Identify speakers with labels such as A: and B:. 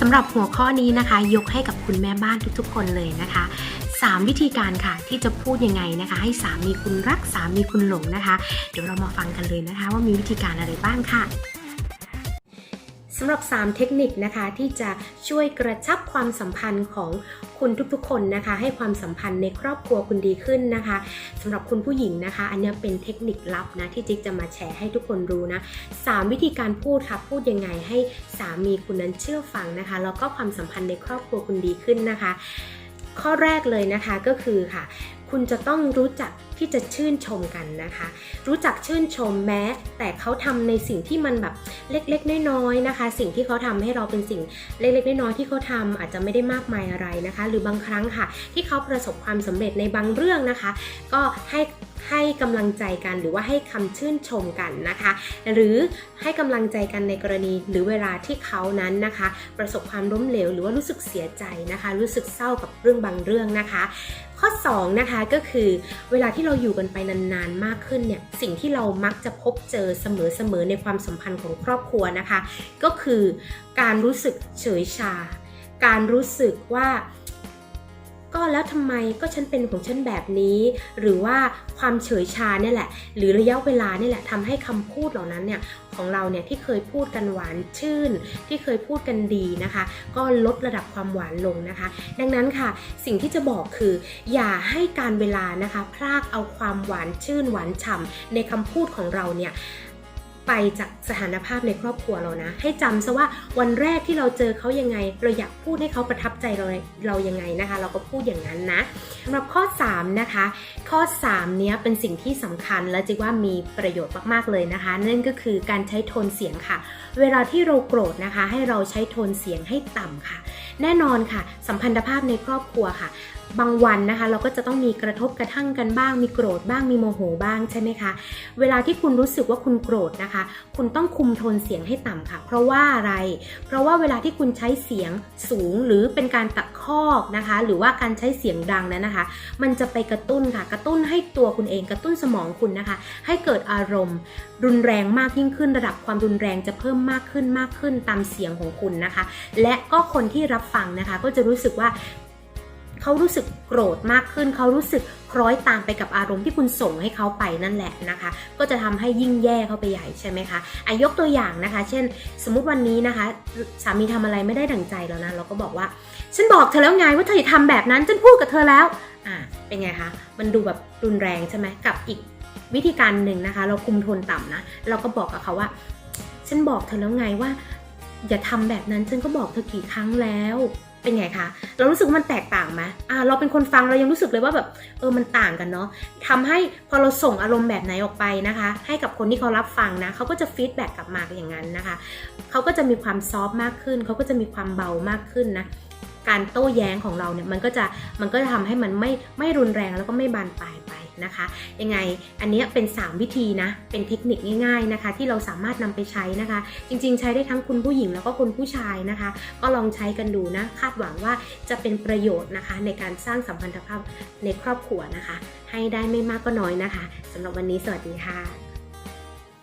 A: สำหรับหัวข้อนี้นะคะ ยกให้กับคุณแม่บ้านทุกๆ คนเลยนะคะ 3 วิธีการค่ะที่จะพูดยังไงนะคะ ให้สามีคุณรักสามีคุณหลงนะคะ เดี๋ยวเรามาฟังกันเลยนะคะ ว่ามีวิธีการอะไรบ้างค่ะ สำหรับ 3 เทคนิคนะคะที่จะช่วยกระชับความสัมพันธ์ของคุณทุกๆ คนนะคะ ให้ความสัมพันธ์ในครอบครัวคุณดีขึ้นนะคะสำหรับคุณผู้หญิงนะคะ อันนี้เป็นเทคนิคลับนะที่จิ๊กจะมาแชร์ให้ทุกคนรู้นะสามวิธีการพูดค่ะพูดยังไงให้สามีคุณนั้นเชื่อฟังนะคะแล้วก็ความสัมพันธ์ในครอบครัวคุณดีขึ้นนะคะ ข้อแรกเลยนะคะก็คือค่ะ คุณจะต้องรู้จักที่จะชื่นชมกันนะคะ รู้จักชื่นชมแม้ แต่เขาทำในสิ่งที่มันแบบเล็กๆน้อยๆนะคะ สิ่งที่เขาทำให้เราเป็นสิ่งเล็กๆน้อยๆที่เขาทำอาจจะไม่ได้มากมายอะไรนะคะ หรือบางครั้งค่ะ ที่เขาประสบความสำเร็จในบางเรื่องนะคะ ก็ให้ให้กำลังใจกันหรือว่าให้คำชื่นชมกันนะคะ หรือให้กำลังใจกันในกรณีหรือเวลาที่เขานั้นนะคะ ประสบความล้มเหลว หรือว่ารู้สึกเสียใจนะคะ รู้สึกเศร้ากับเรื่องบางเรื่องนะคะ ข้อ2นะคะก็คือเวลาที่เราอยู่กันไปนานๆมากขึ้นเนี่ยสิ่งที่เรามักจะพบเจอเสมอๆในความสัมพันธ์ของครอบครัวนะคะ ก็คือการรู้สึกเฉยชา การรู้สึกว่า ก็แล้วทำไมก็ฉันเป็นของฉันแบบนี้ หรือว่าความเฉยชาเนี่ยแหละ หรือระยะเวลาเนี่ยแหละทำให้คำพูดเหล่านั้นเนี่ยของเราเนี่ยที่เคยพูดกันหวานชื่น ที่เคยพูดกันดีนะคะ ก็ลดระดับความหวานลงนะคะ ดังนั้นค่ะ สิ่งที่จะบอกคือ อย่าให้การเวลานะคะ พรากเอาความหวานชื่นหวานฉ่ำในคำพูดของเราเนี่ย ไปจากสถานภาพในครอบครัวเรานะ ให้จำซะว่าวันแรกที่เราเจอเขายังไง เราอยากพูดให้เขาประทับใจเราเรายังไงนะคะ เราก็พูดอย่างนั้นนะสำหรับข้อ 3 นะคะ ข้อ 3 เนี้ยเป็นสิ่งที่สำคัญและจิว่ามีประโยชน์มากๆเลยนะคะ นั่นก็คือการใช้โทนเสียงค่ะ เวลาที่เราโกรธนะคะ ให้เราใช้โทนเสียงให้ต่ำค่ะ แน่นอนค่ะ สัมพันธภาพในครอบครัวค่ะ บางวันนะคะ เราก็จะต้องมีกระทบกระทั่งกันบ้าง มีโกรธบ้างมีโมโหบ้างใช่ไหมคะ เวลาที่คุณรู้สึกว่าคุณโกรธนะคะ คุณต้องคุมโทนเสียงให้ต่ำค่ะ เพราะว่าอะไร เพราะว่าเวลาที่คุณใช้เสียงสูงหรือเป็นการตะคอกนะคะ หรือว่าการใช้เสียงดังนั้นนะคะ มันจะไปกระตุ้นค่ะ กระตุ้นให้ตัวคุณเองกระตุ้นสมองคุณนะคะ ให้เกิดอารมณ์ รุนแรงมากยิ่งขึ้น ระดับความรุนแรงจะเพิ่มมากขึ้นมากขึ้นตามเสียงของคุณนะคะ และก็คนที่รับฟังนะคะ ก็จะรู้สึกว่า เขารู้สึกโกรธมากขึ้น เขารู้สึกคล้อยตามไปกับอารมณ์ที่คุณส่งให้เขาไปนั่นแหละนะคะ ก็จะทำให้ยิ่งแย่เข้าไปใหญ่ใช่ไหมคะอายกตัวอย่างนะคะ เช่น สมมุติวันนี้นะคะ สามีทำอะไรไม่ได้ดั่งใจแล้วนะเราก็บอกว่า ฉันบอกเธอแล้วไงว่าเธออย่าทำแบบนั้น ฉันพูดกับเธอแล้ว อ่า เป็นไงคะ มันดูแบบรุนแรงใช่ไหมกับอีกวิธีการหนึ่งนะคะ เราคุมโทนต่ำนะ เราก็บอกกับเขาว่า ฉันบอกเธอแล้วไงว่า อย่าทำแบบนั้นฉันก็บอกเธอกี่ครั้งแล้ว เป็นไงคะ เรารู้สึกว่ามันแตกต่างไหมอ่า เราเป็นคนฟังเรายังรู้สึกเลยว่าแบบ เออ มันต่างกันเนาะทำให้พอเราส่งอารมณ์แบบไหนออกไปนะคะ ให้กับคนที่เขารับฟังนะ เขาก็จะฟีดแบ็กกลับมาอย่างนั้นนะคะ เขาก็จะมีความซอฟต์มากขึ้น เขาก็จะมีความเบามากขึ้นนะ การโต้แย้งของเราเนี่ยมันก็จะมันก็จะทำให้มันไม่ไม่รุนแรงแล้วก็ไม่บานปลายไปนะคะยังไงอันนี้เป็น 3 วิธีนะเป็นเทคนิคง่ายๆนะคะ ที่เราสามารถนำไปใช้นะคะ จริงๆ ใช้ได้ทั้งคุณผู้หญิงแล้วก็คุณผู้ชายนะคะ ก็ลองใช้กันดูนะคาดหวังว่าจะเป็นประโยชน์นะคะ ในการสร้างสัมพันธภาพในครอบครัวนะคะ ให้ได้ไม่มากก็น้อยนะคะสำหรับวันนี้สวัสดีค่ะ